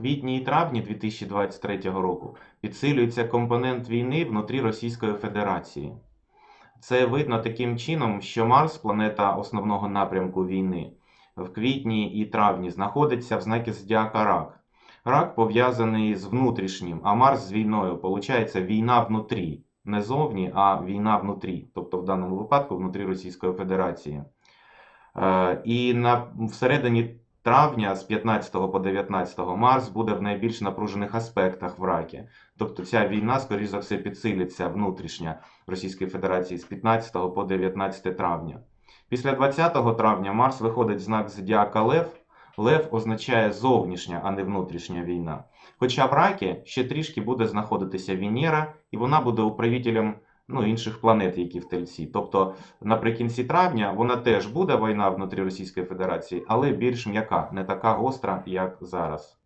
квітні і травні 2023 року підсилюється компонент війни внутрі Російської Федерації. Це видно таким чином, що Марс, планета основного напрямку війни, в квітні і травні знаходиться в знакі зодіака Рак. Рак пов'язаний з внутрішнім, а Марс з війною. Получається війна внутрі. Не зовні, а війна внутрі, тобто в даному випадку внутрі Російської Федерації. Е, І на всередині травня з 15 по 19 Марс буде в найбільш напружених аспектах в ракі. Тобто ця війна, скоріш за все, підсилиться внутрішня Російської Федерації з 15 по 19 травня. Після 20 травня Марс виходить знак зодіака Лев. Лев означає зовнішня, а не внутрішня війна. Хоча в ракі ще трішки буде знаходитися Венера, і вона буде управителем ну, інших планет, які в Тельці. Тобто наприкінці травня вона теж буде війна внутрі Російської Федерації, але більш м'яка, не така гостра, як зараз.